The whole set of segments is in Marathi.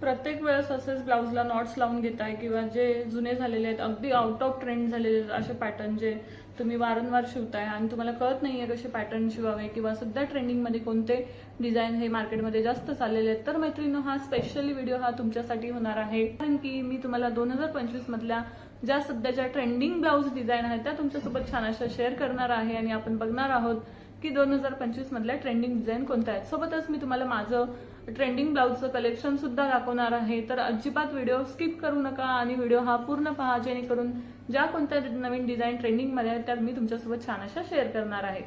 प्रत्येक वेळेस असेच ब्लाऊजला नॉट्स लावून घेताय किंवा जे जुने झालेले आहेत अगदी आउट ऑफ ट्रेंड झालेले आहेत असे पॅटर्न जे तुम्ही वारंवार शिवताय आणि तुम्हाला कळत नाहीये कसे पॅटर्न शिवावे किंवा सध्या ट्रेंडिंगमध्ये कोणते डिझाईन हे मार्केटमध्ये जास्त चाललेले आहेत. तर मैत्रिणी हा स्पेशली व्हिडिओ हा तुमच्यासाठी होणार आहे. कारण की मी तुम्हाला दोन हजार पंचवीस मधल्या ज्या सध्याच्या ट्रेंडिंग ब्लाऊज डिझाईन आहेत त्या तुमच्यासोबत छान अशा शेअर करणार आहे आणि आपण बघणार आहोत की दोन हजार पंचवीस मधल्या ट्रेंडिंग डिझाईन कोणत्या आहेत. सोबतच मी तुम्हाला माझं ट्रेंडिंग ब्लाऊजचं कलेक्शन सुद्धा दाखवणार आहे. तर अजिबात व्हिडिओ स्किप करू नका आणि व्हिडिओ हा पूर्ण पहा जेणेकरून ज्या कोणत्या नवीन डिझाईन ट्रेंडिंगमध्ये आहेत त्या मी तुमच्यासोबत छान अशा शेअर करणार आहे.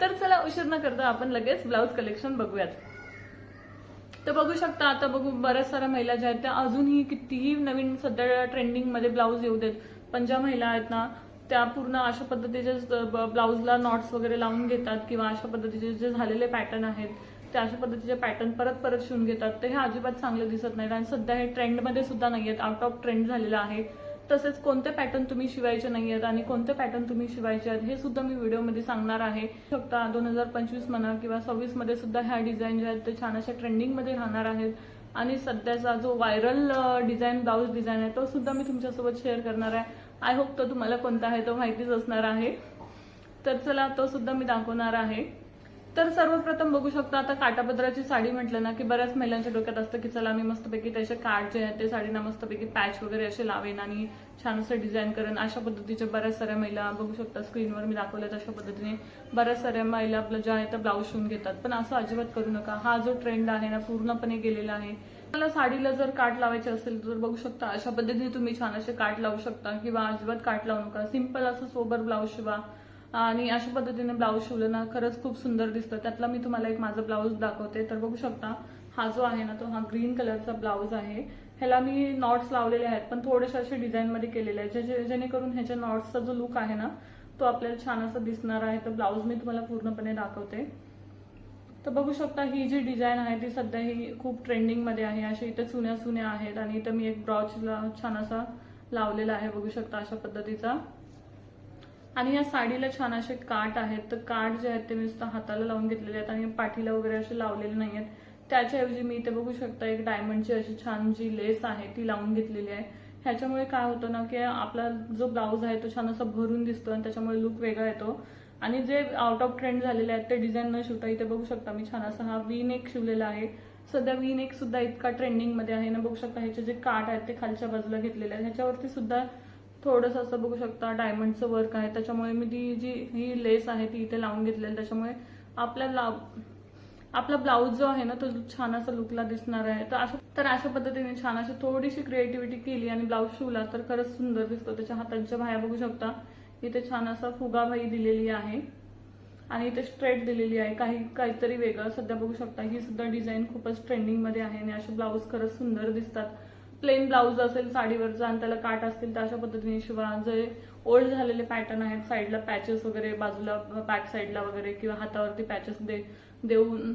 तर चला उशीर न करता आपण लगेच ब्लाऊज कलेक्शन बघूयात. तर बघू शकता आता बघू बऱ्याच साऱ्या महिला ज्या आहेत त्या अजूनही कितीही नवीन सध्या ट्रेंडिंगमध्ये ब्लाऊज येऊ देत पण ज्या महिला आहेत ना त्या पूर्ण अशा पद्धतीचे ब्लाऊजला नॉट्स वगैरे लावून घेतात किंवा अशा पद्धतीचे जे झालेले पॅटर्न आहेत ते अशा पद्धतीचे पॅटर्न परत परत शिवून घेतात. ते हे अजिबात चांगलं दिसत नाहीत. आणि सध्या हे ट्रेंडमध्ये सुद्धा नाही आहेत आउट ऑफ ट्रेंड झालेला आहे. तसेच कोणते पॅटर्न तुम्ही शिवायचे नाही आहेत आणि कोणते पॅटर्न तुम्ही शिवायचे आहेत हे सुद्धा मी व्हिडिओमध्ये सांगणार आहे. फक्त दोन हजार पंचवीस म्हणा किंवा सव्वीसमध्ये सुद्धा ह्या डिझाईन ज्या आहेत ते छान अशा ट्रेंडिंगमध्ये राहणार आहेत. आणि सध्याचा जो व्हायरल डिझाईन ब्लाऊज डिझाईन आहे तो सुद्धा मी तुमच्यासोबत शेअर करणार आहे. आय होप तो तुम्हाला कोणता आहे तो माहितीच असणार आहे. तर चला तो सुद्धा मी दाखवणार आहे. तर सर्वप्रथम बघू शकता आता काटापदराची साडी म्हटलं ना की बऱ्याच महिलांच्या डोक्यात असतं की चला मी मस्तपैकी त्याचे कार्ड जे आहेत ते साडीना मस्तपैकी पॅच वगैरे असे लावेन आणि छान असं डिझाईन करेन. अशा पद्धतीच्या बऱ्याच साऱ्या महिला बघू शकता स्क्रीनवर मी दाखवल्यात अशा पद्धतीने. बऱ्याच साऱ्या महिला आपलं ज्या आहेत त्या ब्लाऊज शिवून घेतात. पण असं अजिबात करू नका. हा जो ट्रेंड आहे ना पूर्णपणे गेलेला आहे. मला साडीला जर काट लावायचे असेल तर बघू शकता अशा पद्धतीने तुम्ही छान असे काट लावू शकता किंवा अजिबात काट लावू नका. सिंपल असं सोबर ब्लाऊज शिवा. आणि अशा पद्धतीने ब्लाऊज शिवलं ना खरंच खूप सुंदर दिसतं. त्यातला मी तुम्हाला एक माझा ब्लाऊज दाखवते. तर बघू शकता हा जो आहे ना तो हा ग्रीन कलरचा ब्लाऊज आहे. ह्याला मी नॉट्स लावलेले आहेत पण थोडेसे असे डिझाईनमध्ये केलेले आहेत जे- जेणेकरून ह्याच्या नॉट्सचा जो लुक आहे ना तो आपल्याला छान असा दिसणार आहे. तर ब्लाऊज मी तुम्हाला पूर्णपणे दाखवते. तर बघू शकता ही जी डिझाईन आहे ती सध्या ही खूप ट्रेंडिंगमध्ये आहे. अशा इथे चुन्या चुन्या आहेत आणि इथं मी एक ब्रॉचला छान असा लावलेला आहे बघू शकता अशा पद्धतीचा. आणि या साडीला छान असे काट आहेत. तर काट जे आहेत ते मी हाताला लावून घेतलेले आहेत आणि पाठीला वगैरे असे लावलेले नाही आहेत त्याच्याऐवजी मी इथे बघू शकता एक डायमंडची अशी छान जी लेस आहे ती लावून घेतलेली आहे. ह्याच्यामुळे काय होतं ना की आपला जो ब्लाऊज आहे तो छान असा भरून दिसतो आणि त्याच्यामुळे लुक वेगळा येतो. आणि जे आउट ऑफ ट्रेंड झालेले आहेत ते डिझाईन न शिवता इथे बघू शकता मी छान असा हा वी नेक शिवलेला आहे. सध्या वी नेक सुद्धा इतका ट्रेंडिंगमध्ये आहे ना बघू शकता ह्याचे जे काट आहेत ते खालच्या बाजूला घेतलेले आहेत. ह्याच्यावरती सुद्धा थोडंसं असं बघू शकता डायमंडचं वर्क आहे. त्याच्यामुळे मी ती जी ही लेस आहे ती इथे लावून घेतलेली आहे. त्याच्यामुळे आपल्या लाव आपला ब्लाऊज जो आहे ना तो छान असा लुकला दिसणार आहे. तर अशा तर अशा पद्धतीने छान अशी थोडीशी क्रिएटिव्हिटी केली आणि ब्लाऊज शिवला तर खरंच सुंदर दिसतो. त्याच्या हातांच्या बाह्या बघू शकता इथे छान असा फुगाबाई दिलेली आहे आणि इथे स्ट्रेट दिलेली आहे. काही काहीतरी वेगळं सध्या बघू शकता. ही सुद्धा डिझाईन खूपच ट्रेंडिंगमध्ये आहे आणि असे ब्लाऊज खरंच सुंदर दिसतात. प्लेन ब्लाऊज असेल साडीवरचा आणि त्याला काट असतील तर अशा पद्धतीने शिवा जे ओल्ड झालेले पॅटर्न आहेत साईडला पॅचेस वगैरे बाजूला बॅक साईडला वगैरे किंवा हातावरती पॅचेस दे देऊन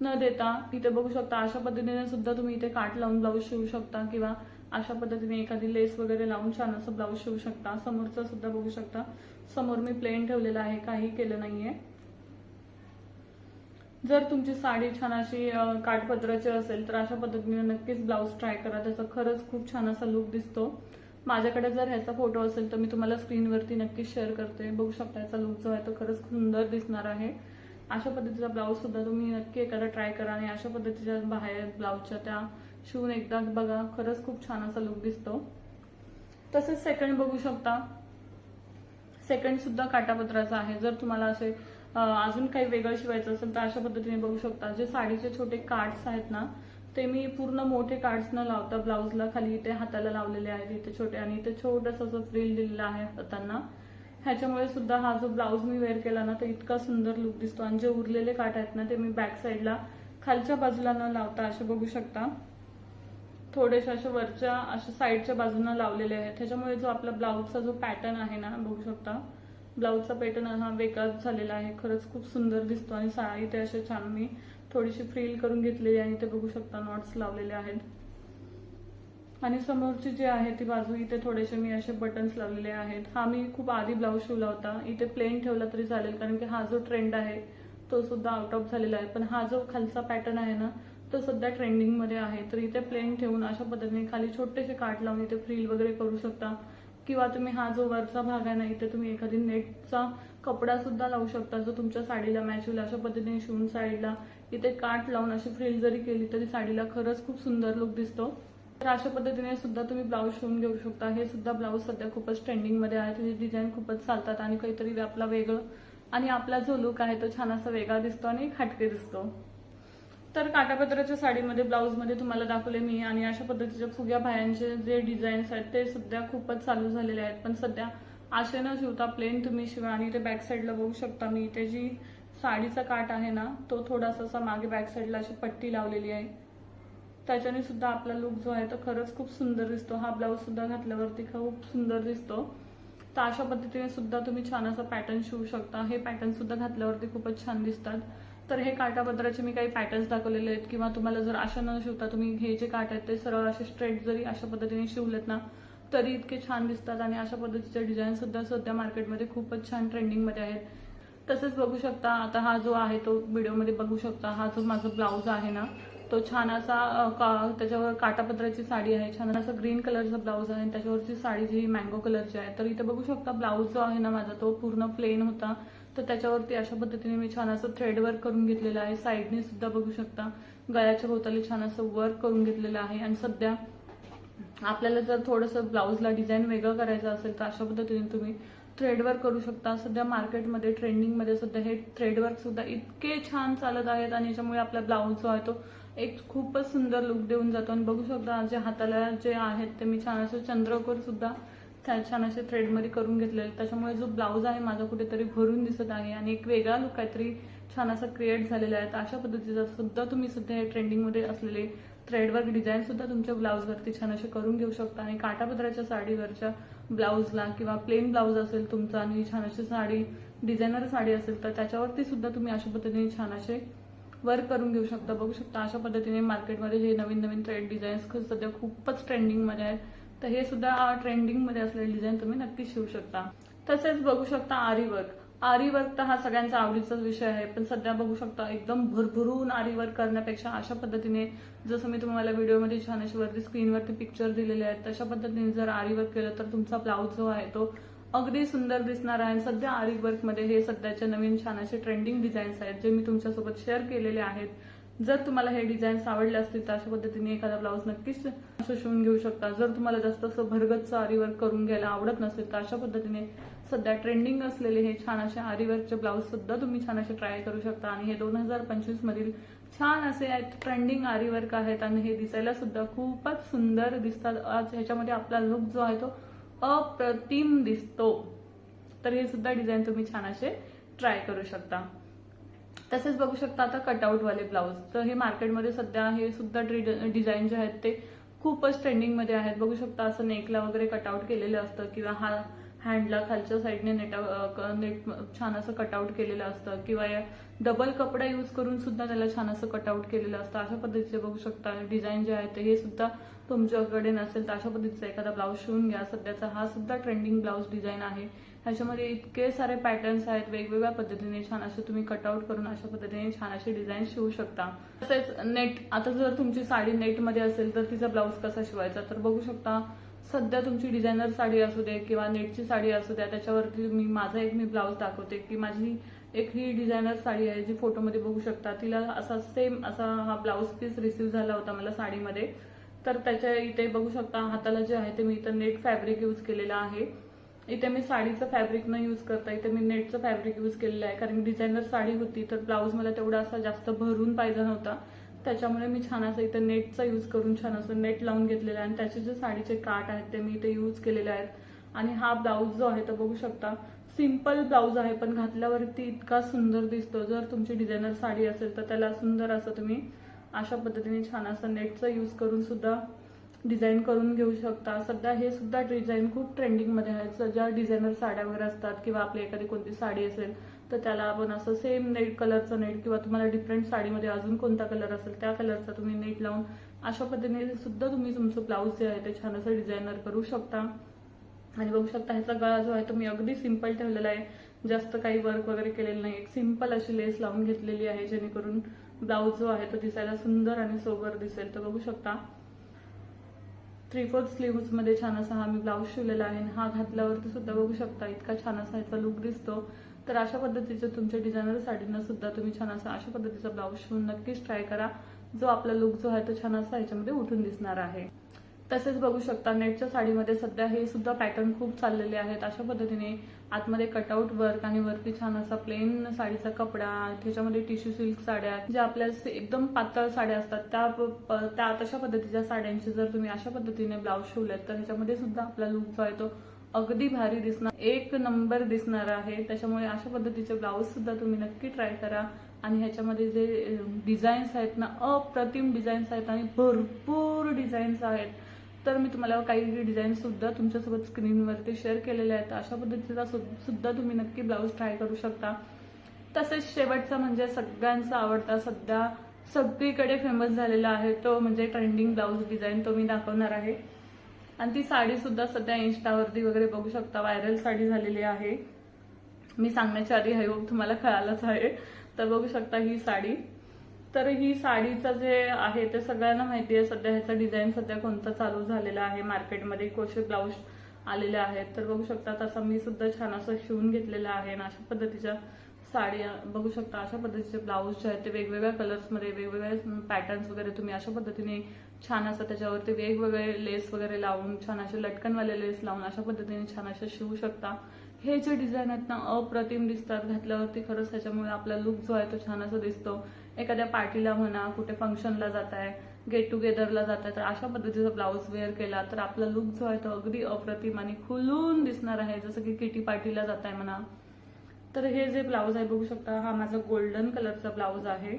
न देता इथे बघू शकता अशा पद्धतीने सुद्धा तुम्ही इथे काट लावून ब्लाऊज शिवू शकता किंवा अशा पद्धतीने एखादी लेस वगैरे लावून छान असं ब्लाऊज शिवू शकता. समोरचं सुद्धा बघू शकता. समोर मी प्लेन ठेवलेला आहे काही केलं नाहीये. जर तुमची साडी छान अशी काठपत्राची असेल तर अशा पद्धतीने नक्कीच ब्लाऊज ट्राय करा. त्याचा खरंच खूप छान असा लुक दिसतो. माझ्याकडे जर ह्याचा फोटो असेल तर मी तुम्हाला स्क्रीनवरती नक्कीच शेअर करते. बघू शकता याचा लुक जो आहे तो खरंच सुंदर दिसणार आहे. अशा पद्धतीचा ब्लाऊज सुद्धा तुम्ही नक्की एखादा ट्राय करा आणि अशा पद्धतीच्या बाहेर ब्लाऊजच्या त्या शिवून एकदा बघा. खरंच खूप छान असा लुक दिसतो. तसेच सेकंड बघू शकता. सेकंड सुद्धा काटापत्राचा आहे. जर तुम्हाला असे अजून काही वेगळं शिवायचं असेल तर अशा पद्धतीने बघू शकता. जे साडीचे छोटे कार्ड्स आहेत ना ते मी पूर्ण मोठे कार्ड्स न लावता ब्लाऊजला खाली इथे हाताला लावलेले आहेत इथे छोटे आणि इथे छोटस असं फ्रिल दिलेलं आहे हातांना ह्याच्यामुळे सुद्धा हा जो ब्लाऊज मी वेअर केला ना तर इतका सुंदर लुक दिसतो. आणि जे उरलेले काट आहेत ना ते मी बॅक साईडला खालच्या बाजूला न लावता असे बघू शकता. थोडेसे असे वरच्या अशा साईडच्या बाजूला लावलेले आहेत. त्याच्यामुळे जो आपला ब्लाऊजचा जो पॅटर्न आहे ना बघू शकता. ब्लाऊजचा पॅटर्न हा वेगळाच झालेला आहे. खरंच खूप सुंदर दिसतो आणि साडी ते असे छान मी थोडीशी फ्रील करून घेतलेली आहे इथे बघू शकता नॉट्स लावलेले आहेत. आणि समोरची जी आहे ती बाजू इथे थोडेसे मी असे बटन्स लावलेले आहेत. हा मी खूप आधी ब्लाऊज शिवला होता. इथे प्लेन ठेवला तरी चालेल कारण की हा जो ट्रेंड आहे तो सुद्धा आउट ऑफ झालेला आहे. पण हा जो खालचा पॅटर्न आहे ना तो सध्या ट्रेंडिंगमध्ये आहे. तर इथे प्लेन ठेवून अशा पद्धतीने खाली छोटेसे काट लावून इथे फ्रील वगैरे करू शकता. किंवा तुम्ही हा जो वरचा भाग आहे ना इथे तुम्ही एखादी नेटचा कपडा सुद्धा लावू शकता जो तुमच्या साडीला मॅच होईल. अशा पद्धतीने शिवून साडीला इथे काट लावून अशी फ्रिल जरी केली तरी साडीला खरंच खूप सुंदर लुक दिसतो. तर अशा पद्धतीने सुद्धा तुम्ही ब्लाऊज शिवून घेऊ शकता. हे सुद्धा ब्लाऊज सध्या खूपच ट्रेंडिंगमध्ये आहे. तिथे डिझाईन खूपच चालतात आणि काहीतरी आपला वेगळं आणि आपला जो लुक आहे तो छान असा वेगळा दिसतो आणि खाटके दिसतो. तर काटापत्राच्या साडीमध्ये ब्लाऊजमध्ये तुम्हाला दाखवले मी आणि अशा पद्धतीच्या फुग्या भायांचे जे डिझाईन्स आहेत ते सध्या खूपच चालू झालेले आहेत. पण सध्या असे न शिवता प्लेन तुम्ही शिवा आणि ते बॅक साईडला बघू शकता. मी इथे जी साडीचा काट आहे ना तो थोडासा असा मागे बॅक साईडला अशी पट्टी लावलेली आहे. त्याच्याने सुद्धा आपला लुक जो आहे तो खरंच खूप सुंदर दिसतो. हा ब्लाऊज सुद्धा घातल्यावरती खूप सुंदर दिसतो. तर अशा पद्धतीने सुद्धा तुम्ही छान असा पॅटर्न शिवू शकता. हे पॅटर्न सुद्धा घातल्यावरती खूपच छान दिसतात. तर हे काटापत्राचे मी काही पॅटर्न्स दाखवलेले आहेत. किंवा तुम्हाला जर अशा न शिवता तुम्ही हे जे काट आहेत ते सरळ असे स्ट्रेट जरी अशा पद्धतीने शिवलेत ना तरी इतके छान दिसतात आणि अशा पद्धतीचे डिझाईन सुद्धा सध्या मार्केटमध्ये खूपच छान ट्रेंडिंगमध्ये आहेत. तसेच बघू शकता आता हा जो आहे तो व्हिडिओमध्ये बघू शकता हा जो माझा ब्लाऊज आहे ना तो छान असा का त्याच्यावर काटापत्राची साडी आहे छान असा ग्रीन कलरचा ब्लाऊज आहे आणि त्याच्यावरची साडी जी मँगो कलरची आहे. तर इथे बघू शकता ब्लाऊज जो आहे ना माझा तो पूर्ण प्लेन होता. तर त्याच्यावरती अशा पद्धतीने मी छान असं थ्रेड वर्क करून घेतलेलं आहे. साईडने सुद्धा बघू शकता. गळ्याच्या भोवताली छान असं वर्क करून घेतलेलं आहे. आणि सध्या आपल्याला जर थोडंसं ब्लाऊजला डिझाईन वेगळं करायचं असेल तर अशा पद्धतीने तुम्ही थ्रेडवर्क करू शकता. सध्या मार्केटमध्ये ट्रेंडिंगमध्ये सध्या हे थ्रेडवर्क सुद्धा इतके छान चालत आहेत आणि याच्यामुळे आपला ब्लाऊज जो आहे तो एक खूपच सुंदर लुक देऊन जातो. आणि बघू शकता जे हाताला जे आहेत ते मी छान असं चंद्रकोर सुद्धा छान असे थ्रेडमध्ये करून घेतलेले. त्याच्यामुळे जो ब्लाऊज आहे माझा कुठेतरी भरून दिसत आहे आणि एक वेगळा लुक काहीतरी छान असा क्रिएट झालेला आहे. तर अशा पद्धतीचा सुद्धा तुम्ही सध्या ट्रेंडिंगमध्ये असलेले थ्रेडवर्क डिझाईन सुद्धा तुमच्या ब्लाऊजवरती छान असे करून घेऊ शकता. आणि काटापत्राच्या साडीवरच्या ब्लाऊजला किंवा प्लेन ब्लाऊज असेल तुमचा आणि छान अशी साडी डिझायनर साडी असेल तर त्याच्यावरती सुद्धा तुम्ही अशा पद्धतीने छान असे वर्क करून घेऊ शकता. बघू शकता अशा पद्धतीने मार्केटमध्ये हे नवीन नवीन थ्रेड डिझाईन्स सध्या खूपच ट्रेंडिंगमध्ये आहेत. तर हे सुद्धा ट्रेंडिंगमध्ये असलेले डिझाईन तुम्ही नक्कीच शिवू शकता. तसेच बघू शकता आरी वर्क आरी वर्क तर हा सगळ्यांचा आवडीचाच विषय आहे पण सध्या बघू शकता एकदम भरभरून आरी वर्क करण्यापेक्षा अशा पद्धतीने जसं मी तुम्हाला व्हिडिओमध्ये छान अशी वरती स्क्रीनवरती पिक्चर दिलेले आहेत तशा पद्धतीने जर आरी वर्क केलं तर तुमचा ब्लाऊज जो आहे तो अगदी सुंदर दिसणार आहे. सध्या आरी वर्कमध्ये हे सध्याचे नवीन छान असे ट्रेंडिंग डिझाईन्स आहेत जे मी तुमच्यासोबत शेअर केलेले आहेत. जर तुम्हाला हे डिझाईन्स आवडले असतील तर अशा पद्धतीने एखादा ब्लाऊज नक्कीच असं शिवून घेऊ शकता. जर तुम्हाला जास्त असं भरगतचं आरीवर्क करून घ्यायला आवडत नसेल तर अशा पद्धतीने सध्या ट्रेंडिंग असलेले हे छान असे आरी ब्लाऊज सुद्धा तुम्ही छान असे ट्राय करू शकता. आणि हे दोन हजार पंचवीस मधील छान असे आहेत ट्रेंडिंग आरीवर्क आहेत आणि हे दिसायला सुद्धा खूपच सुंदर दिसतात. आज ह्याच्यामध्ये आपला लुक जो आहे तो अप्रतिम दिसतो. तर हे सुद्धा डिझाईन तुम्ही छान असे ट्राय करू शकता. तसेच बघू शकता आता कटआउटवाले ब्लाऊज तर हे मार्केटमध्ये सध्या हे सुद्धा डिझाईन जे आहेत ते खूपच ट्रेंडिंगमध्ये आहेत. बघू शकता असं नेकला वगैरे कटआउट केलेलं असतं किंवा हा हँडला खालच्या साईडने नेटा नेट छान असं कटआउट केलेलं असतं किंवा या डबल कपडा यूज करून सुद्धा त्याला छान असं कटआउट केलेलं असतं. अशा पद्धतीचे बघू शकता डिझाईन जे आहे ते. हे सुद्धा तुमच्याकडे नसेल तर अशा पद्धतीचा एखादा ब्लाऊज शिवून घ्या. सध्याचा हा सुद्धा ट्रेंडिंग ब्लाऊज डिझाईन आहे. ह्याच्यामध्ये इतके सारे पॅटर्न्स आहेत वेगवेगळ्या पद्धतीने छान असे तुम्ही कटआउट करून अशा पद्धतीने छान असे डिझाईन शिवू शकता. तसेच नेट आता जर तुमची साडी नेटमध्ये असेल तर तिचा ब्लाऊज कसा शिवायचा? तर बघू शकता सध्या तुमची डिझायनर साडी असू दे किंवा नेटची साडी असू द्या त्याच्यावरती मी माझा एक मी ब्लाऊज दाखवते की माझी एक ही डिझायनर साडी आहे जी फोटोमध्ये बघू शकता. तिला असा सेम असा हा ब्लाऊज पीस रिसीव्ह झाला होता मला साडीमध्ये. तर त्याच्या इथे बघू शकता हाताला जे आहे ते मी इथं नेट फॅब्रिक यूज केलेलं आहे. इथे मी साडीचं फॅब्रिक न यूज करता इथे मी नेटचं फॅब्रिक यूज केलेलं आहे. कारण डिझायनर साडी होती तर ब्लाऊज मला तेवढा असा जास्त भरून पाहिजे नव्हता. त्याच्यामुळे मी छान असं इथं नेटचा यूज करून छान असं नेट लावून घेतलेलं आहे. आणि त्याचे जे साडीचे काट आहेत ते मी इथे यूज केलेले आहेत. आणि हा ब्लाऊज जो आहे तो बघू शकता सिंपल ब्लाऊज आहे पण घातल्यावरती इतका सुंदर दिसतो. जर तुमची डिझायनर साडी असेल तर त्याला सुंदर असं तुम्ही अशा पद्धतीने छान असं नेटचा यूज करून सुद्धा डिझाईन करून घेऊ शकता. सध्या हे सुद्धा डिझाईन खूप ट्रेंडिंगमध्ये आहे. ज्या डिझायनर साड्या वगैरे असतात किंवा आपली एखादी कोणती साडी असेल तर त्याला आपण असं सेम नेट कलरचं नेट किंवा तुम्हाला डिफरंट साडीमध्ये अजून कोणता कलर असेल त्या कलरचा तुम्ही नेट लावून अशा पद्धतीने सुद्धा तुम्ही तुमचं ब्लाऊज जे आहे ते छान असं डिझायनर करू शकता. आणि बघू शकता ह्याचा गळा जो आहे तो मी अगदी सिंपल ठेवलेला आहे. जास्त काही वर्क वगैरे केलेलं नाही एक सिंपल अशी लेस लावून घेतलेली आहे जेणेकरून ब्लाऊज जो आहे तो दिसायला सुंदर आणि सोबर दिसेल. तर बघू शकता. थ्री फोर्थ स्लीव्हमध्ये छान असा हा मी ब्लाऊज शिवलेला आहे हा घातल्यावरती सुद्धा बघू शकता इतका छान असा याचा लुक दिसतो. तर अशा पद्धतीचं तुमच्या डिझायनर साडीनं सुद्धा तुम्ही छान असा अशा पद्धतीचा ब्लाऊज शिवून नक्कीच ट्राय करा. जो आपला लुक जो आहे तो छान असा ह्याच्यामध्ये उठून दिसणार आहे. तसेच बघू शकता नेटच्या साडीमध्ये सध्या हे सुद्धा पॅटर्न खूप चाललेले आहेत. अशा पद्धतीने आतमध्ये कटआउट वर्क आणि वरती छान असा प्लेन साडीचा कपडा त्याच्यामध्ये टिश्यू सिल्क साड्या ज्या आपल्या एकदम पातळ साड्या असतात त्या त्या तशा पद्धतीच्या साड्यांचे जर तुम्ही अशा पद्धतीने ब्लाऊज शिवलेत तर ह्याच्यामध्ये सुद्धा आपला लुक जो आहे तो अगदी भारी दिसणार एक नंबर दिसणार आहे. त्याच्यामुळे अशा पद्धतीचे ब्लाऊज सुद्धा तुम्ही नक्की ट्राय करा. आणि ह्याच्यामध्ये जे डिझाईन्स आहेत ना अप्रतिम डिझाईन्स आहेत आणि भरपूर डिझाईन्स आहेत. तर मी तुम्हाला काही डिझाईन सुद्धा तुमच्यासोबत स्क्रीनवरती शेअर केलेले आहेत. अशा पद्धतीचा सुद्धा तुम्ही नक्की ब्लाऊज ट्राय करू शकता. तसेच शेवटचा म्हणजे सगळ्यांचा आवडता सध्या सगळीकडे फेमस झालेला आहे तो म्हणजे ट्रेंडिंग ब्लाऊज डिझाईन तो मी दाखवणार आहे. आणि ती साडी सुद्धा सध्या इन्स्टावरती वगैरे बघू शकता. व्हायरल साडी झालेली आहे. मी सांगण्याच्या आधी हे तुम्हाला कळालंच आहे. तर बघू शकता ही साडी. तर ही साडीचं जे आहे ते सगळ्यांना माहिती आहे. सध्या ह्याचा डिझाईन सध्या कोणता चालू झालेला आहे? मार्केटमध्ये कोशे ब्लाऊज आलेले आहेत. तर बघू शकता तसा मी सुद्धा छान असं शिवून घेतलेला आहे आणि अशा पद्धतीच्या साड्या बघू शकता अशा पद्धतीचे ब्लाऊज जे आहेत ते वेगवेगळ्या कलर्समध्ये वेगवेगळ्या पॅटर्न्स वगैरे तुम्ही अशा पद्धतीने छान असं त्याच्यावरती वेगवेगळे लेस वगैरे लावून छान असे लटकनवाले लेस लावून अशा पद्धतीने छान असे शिवू शकता. हे जे डिझाईन आहेत ना अप्रतिम दिसतात. घातल्यावरती खरंच त्याच्यामुळे आपला लुक जो आहे तो छान असा दिसतो. एखाद्या पार्टीला म्हणा कुठे फंक्शनला जात आहे गेट टुगेदरला जात आहे तर अशा पद्धतीचा ब्लाऊज वेअर केला तर आपला लुक जो आहे तो अगदी अप्रतिम आणि खुलून दिसणार आहे. जसं की किटी पार्टीला जात आहे म्हणा. तर हे जे ब्लाऊज आहे बघू शकता हा माझा गोल्डन कलरचा ब्लाऊज आहे.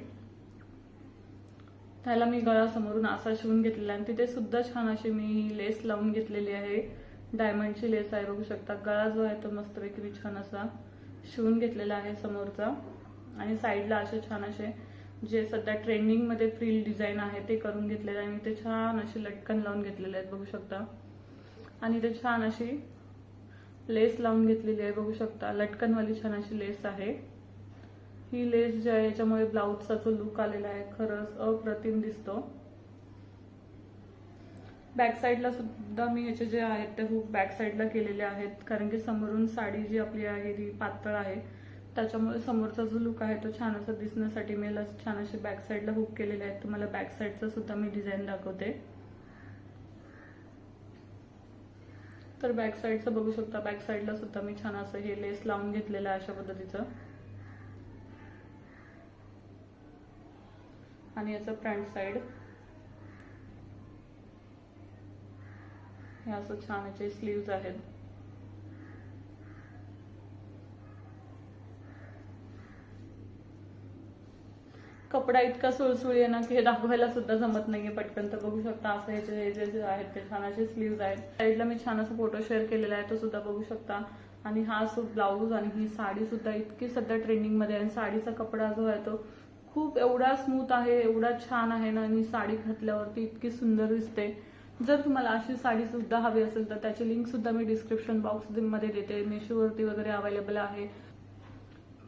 त्याला मी गळा समोरून असा शिवून घेतलेला आहे. आणि तिथे सुद्धा छान अशी मी ही लेस लावून घेतलेली आहे. डायमंडची लेस आहे बघू शकता. गळा जो आहे तो मस्तपैकी मी छान असा शिवून घेतलेला आहे समोरचा. आणि साईडला असे छान असे जे सध्या ट्रेंडिंगमध्ये फ्रील डिझाईन आहे ते करून घेतलेले आहे. आणि ते छान असे लटकन लावून घेतलेले आहेत बघू शकता. आणि ते छान अशी लेस लावून घेतलेली आहे बघू शकता. लटकनवाली छान अशी लेस आहे. ही लेस जी आहे याच्यामुळे ब्लाऊजचा जो लुक आलेला आहे खरंच अप्रतिम दिसतो. बॅक साईडला सुद्धा मी याचे जे आहेत ते हुक बॅक साईडला केलेले आहेत. कारण की समोरून साडी जी आपली आहे ती पातळ आहे. त्याच्यामुळे समोरचा जो लुक आहे तो छान असा दिसण्यासाठी मी याला छान असे बॅक साईडला हुक केलेले आहेत. तुम्हाला बॅक साईडचं सुद्धा मी डिझाईन दाखवते. तर बॅक साईडचं बघू शकता. बॅक साईडला सुद्धा मी छान असं हे लेस लावून घेतलेलं आहे अशा पद्धतीचं. आणि याचं फ्रंट साईड हे असं छान याचे स्लीव्ज आहेत. कपडा इतका सुळसुळी आहे ना की हे दाखवायला सुद्धा जमत नाहीये. पटकन तर बघू शकता असं ह्याचे हे जे जे आहेत ते छान असे स्लीव्ज आहेत. साईडला मी छान असं फोटो शेअर केलेला आहे तो सुद्धा बघू शकता. आणि हा सु ब्लाऊज आणि ही साडी सुद्धा इतकी सध्या ट्रेंडिंगमध्ये आहे. आणि साडीचा कपडा जो आहे तो खूप एवढा स्मूथ आहे एवढा छान आहे ना आणि साडी घातल्यावरती इतकी सुंदर दिसते. जर तुम्हाला अशी साडी सुद्धा हवी असेल तर त्याची लिंक सुद्धा मी डिस्क्रिप्शन बॉक्समध्ये देते. मेशोवरती वगैरे अवेलेबल आहे.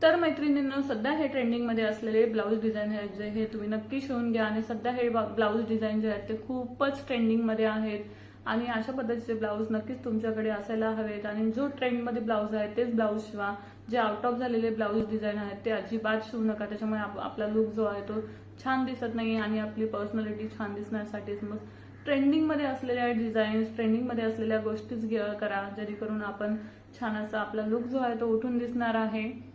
तर मैत्रिणींनो सध्या हे ट्रेंडिंगमध्ये असलेले ब्लाऊज डिझाईन आहेत जे हे तुम्ही नक्की शिवून घ्या आणि सध्या हे ब्लाऊज डिझाईन जे आहेत ते खूपच ट्रेंडिंगमध्ये आहेत. आणि अशा पद्धतीचे ब्लाऊज नक्कीच तुमच्याकडे असायला हवेत. आणि जो ट्रेंडमध्ये ब्लाऊज आहे तेच ब्लाऊज शिवा. जे आउट ऑफ झालेले ब्लाऊज डिझाईन आहेत ते अजिबात शिवू नका. त्याच्यामुळे आप- आपला लुक जो आहे तो छान दिसत नाही आणि आपली पर्सनॅलिटी छान दिसण्यासाठीच मग ट्रेंडिंगमध्ये असलेल्या डिझाईन्स ट्रेंडिंगमध्ये असलेल्या गोष्टीच घे- करा. जेणेकरून आपण छान असा आपला लुक जो आहे तो उठून दिसणार आहे.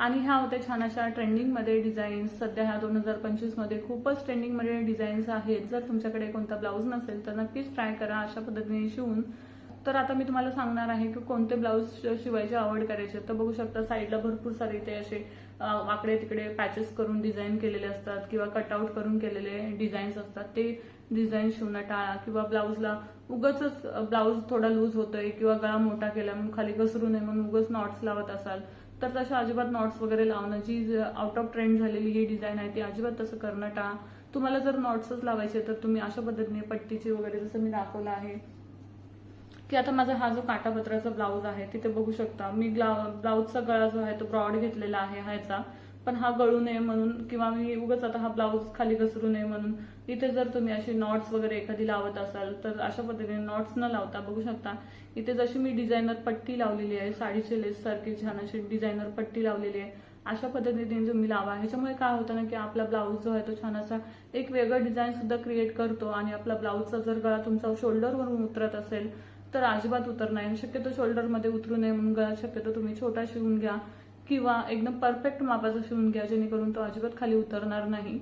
आणि ह्या होत्या छान अशा ट्रेंडिंगमध्ये डिझाईन्स सध्या ह्या दोन हजार पंचवीसमध्ये खूपच ट्रेंडिंगमध्ये डिझाईन्स आहेत. जर तुमच्याकडे कोणता ब्लाऊज नसेल तर नक्कीच ट्राय करा अशा पद्धतीने शिवून. तर आता मी तुम्हाला सांगणार आहे की कोणते ब्लाऊज शिवायचे आवड करायचे. तर बघू शकता साईडला भरपूर सारे ते असे वाकडे तिकडे पॅचेस करून डिझाईन केलेले असतात किंवा कटआउट करून केलेले डिझाईन्स असतात. ते डिझाईन शिवणं टाळा किंवा ब्लाऊजला उगच ब्लाऊज थोडा लूज होतोय किंवा गळा मोठा केला म्हणून खाली घसरू नये म्हणून उगच नॉट्स लावत असाल. तर तशा अजिबात नॉट्स वगैरे लावणं जी आउट ऑफ ट्रेंड झालेली ही डिझाईन आहे ती अजिबात तसं करणं टाळा तुम्हाला जर नॉट्सच लावायचे तर तुम्ही अशा पद्धतीने पट्टीची वगैरे जसं मी दाखवलं आहे की आता माझा हा जो काटापत्राचा ब्लाऊज आहे तिथे बघू शकता. मी ब्लाऊजचा गळा जो आहे तो ब्रॉड घेतलेला आहे ह्याचा. पण हा गळू नये म्हणून किंवा मी उगाच आता हा ब्लाऊज खाली घसरू नये म्हणून इथे जर तुम्ही अशी नॉट्स वगैरे एखादी लावत असाल तर अशा पद्धतीने नॉट्स न लावता बघू शकता इथे जशी मी डिझायनर पट्टी लावलेली आहे साडीचे लेस सारखी छान अशी डिझायनर पट्टी लावलेली आहे अशा पद्धतीने तुम्ही लावा. ह्याच्यामुळे काय होतं ना की आपला ब्लाऊज जो आहे तो छान असा एक वेगळं डिझाईन सुद्धा क्रिएट करतो आणि आपला ब्लाऊजचा जर गळा तुमचा शोल्डरवरून उतरत असेल तर अजिबात उतर नाही. शक्यतो शोल्डरमध्ये उतरू नये म्हणून गळा शक्यतो तुम्ही छोटा शिवून घ्या. किंवा एकदम परफेक्ट मापाचा शिवून घ्या जेणेकरून तो अजिबात खाली उतरणार नाही.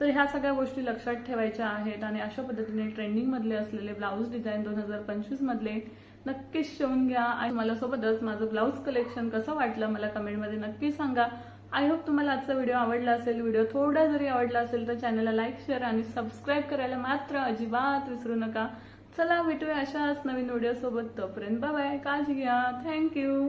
तर ह्या सगळ्या गोष्टी लक्षात ठेवायच्या आहेत आणि अशा पद्धतीने ट्रेंडिंगमधले असलेले ब्लाऊज डिझाईन दोन हजार पंचवीसमधले नक्कीच शिवून घ्या. आणि मला सोबतच माझं ब्लाऊज कलेक्शन कसं वाटलं मला कमेंटमध्ये नक्की सांगा. आय होप तुम्हाला आजचा व्हिडिओ आवडला असेल. व्हिडिओ थोडा जरी आवडला असेल तर चॅनलला लाईक शेअर आणि सबस्क्राईब करायला मात्र अजिबात विसरू नका. चला भेटूया अशाच नवीन व्हिडिओ सोबत. तोपर्यंत बाय काळजी घ्या. थँक्यू